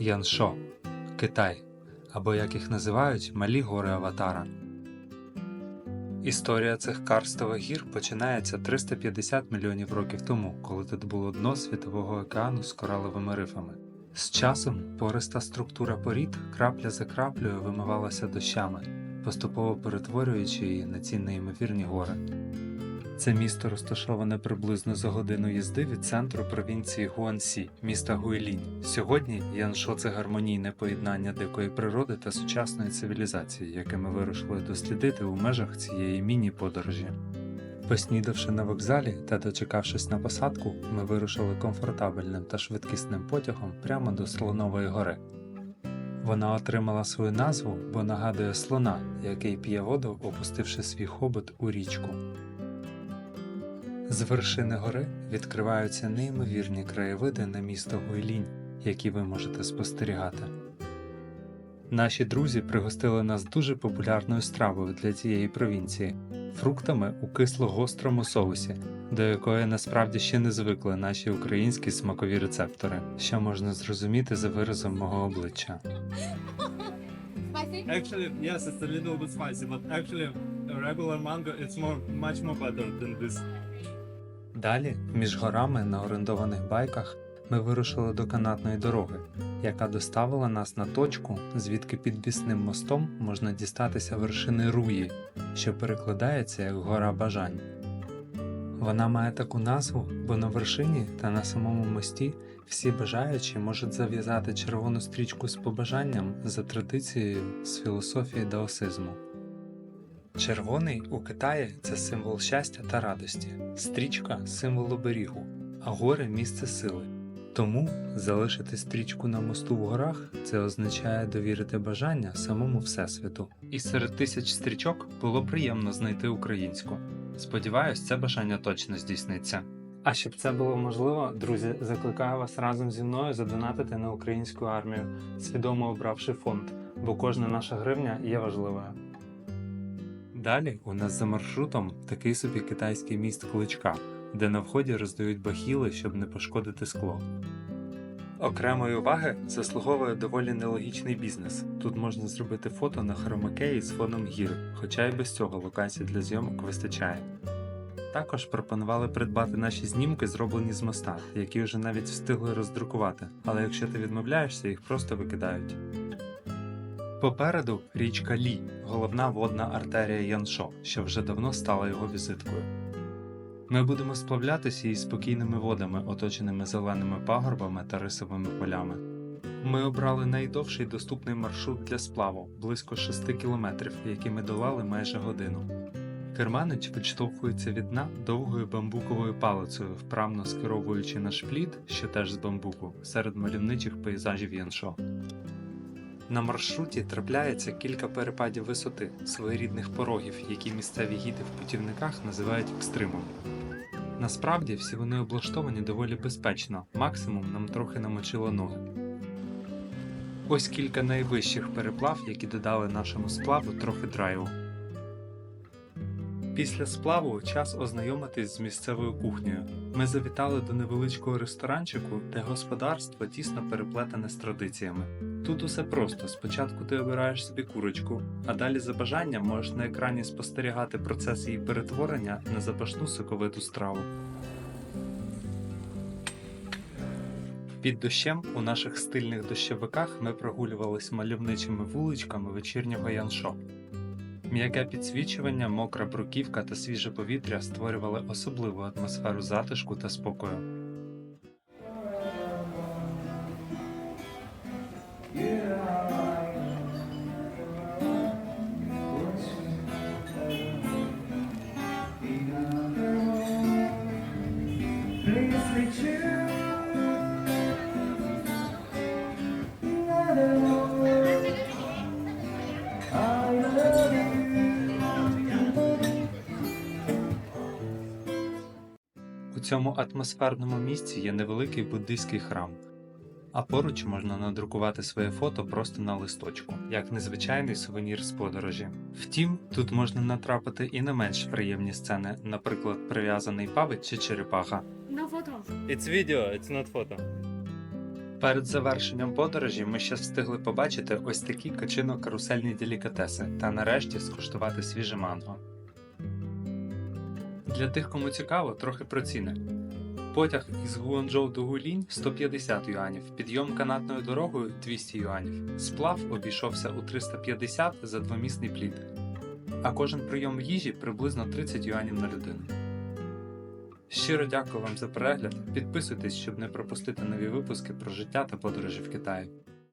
Яншо, Китай, або як їх називають Малі гори Аватара. Історія цих карстових гір починається 350 мільйонів років тому, коли тут було дно світового океану з кораловими рифами. З часом пориста структура порід крапля за краплею вимивалася дощами, поступово перетворюючи її на ці неймовірні гори. Це місто розташоване приблизно за годину їзди від центру провінції Гуансі, міста Гуйлінь. Сьогодні Яншо це гармонійне поєднання дикої природи та сучасної цивілізації, яке ми вирішили дослідити у межах цієї міні-подорожі. Поснідавши на вокзалі та дочекавшись на посадку, ми вирушили комфортабельним та швидкісним потягом прямо до Слонової гори. Вона отримала свою назву, бо нагадує слона, який п'є воду, опустивши свій хобот у річку. З вершини гори відкриваються неймовірні краєвиди на місто Гуйлінь, які ви можете спостерігати. Наші друзі пригостили нас дуже популярною стравою для цієї провінції фруктами у кисло-гострому соусі, до якої насправді ще не звикли наші українські смакові рецептори, що можна зрозуміти за виразом мого обличчя. Actually, yes, it's a little bit spicy, but actually, regular mango it's more, much more better than this. Далі, між горами на орендованих байках, ми вирушили до канатної дороги, яка доставила нас на точку, звідки підвісним мостом можна дістатися вершини Руї, що перекладається як гора бажань. Вона має таку назву, бо на вершині та на самому мості всі бажаючі можуть зав'язати червону стрічку з побажанням за традицією з філософії даосизму. Червоний у Китаї це символ щастя та радості, стрічка символ оберігу, а гори місце сили. Тому залишити стрічку на мосту в горах це означає довірити бажання самому Всесвіту. І серед тисяч стрічок було приємно знайти українську. Сподіваюсь, це бажання точно здійсниться. А щоб це було можливо, друзі, закликаю вас разом зі мною задонатити на українську армію, свідомо обравши фонд, бо кожна наша гривня є важливою. Далі у нас за маршрутом такий собі китайський міст Кличка, де на вході роздають бахіли, щоб не пошкодити скло. Окремої уваги заслуговує доволі нелогічний бізнес. Тут можна зробити фото на хромакеї з фоном гір, хоча й без цього локацій для зйомок вистачає. Також пропонували придбати наші знімки, зроблені з моста, які вже навіть встигли роздрукувати, але якщо ти відмовляєшся, їх просто викидають. Попереду річка Лі, головна водна артерія Яншо, що вже давно стала його візиткою. Ми будемо сплавлятися її спокійними водами, оточеними зеленими пагорбами та рисовими полями. Ми обрали найдовший доступний маршрут для сплаву близько 6 кілометрів, який ми долали майже годину. Керманич відштовхується від дна довгою бамбуковою палицею, вправно скеровуючи наш плід, що теж з бамбуку, серед мальовничих пейзажів Яншо. На маршруті трапляється кілька перепадів висоти, своєрідних порогів, які місцеві гіди в путівниках називають екстримом. Насправді всі вони облаштовані доволі безпечно, максимум нам трохи намочило ноги. Ось кілька найвищих переплав, які додали нашому сплаву трохи драйву. Після сплаву час ознайомитись з місцевою кухнею. Ми завітали до невеличкого ресторанчику, де господарство тісно переплетене з традиціями. Тут усе просто: спочатку ти обираєш собі курочку, а далі за бажанням можеш на екрані спостерігати процес її перетворення на запашну соковиту страву. Під дощем у наших стильних дощовиках ми прогулювались мальовничими вуличками вечірнього Яншо. М'яке підсвічування, мокра бруківка та свіже повітря створювали особливу атмосферу затишку та спокою. У цьому атмосферному місці є невеликий буддийський храм, а поруч можна надрукувати своє фото просто на листочку, як незвичайний сувенір з подорожі. Втім, тут можна натрапити і на менш приємні сцени, наприклад, прив'язаний павич чи черепаха. No photo. It's video, it's not photo. Перед завершенням подорожі ми ще встигли побачити ось такі качино-карусельні делікатеси та нарешті скуштувати свіже манго. Для тих, кому цікаво, трохи про ціни. Потяг із Гуанчжоу до Гулінь 150 юанів, підйом канатною дорогою 200 юанів, сплав обійшовся у 350 за двомісний плід, а кожен прийом їжі приблизно 30 юанів на людину. Щиро дякую вам за перегляд. Підписуйтесь, щоб не пропустити нові випуски про життя та подорожі в Китаї.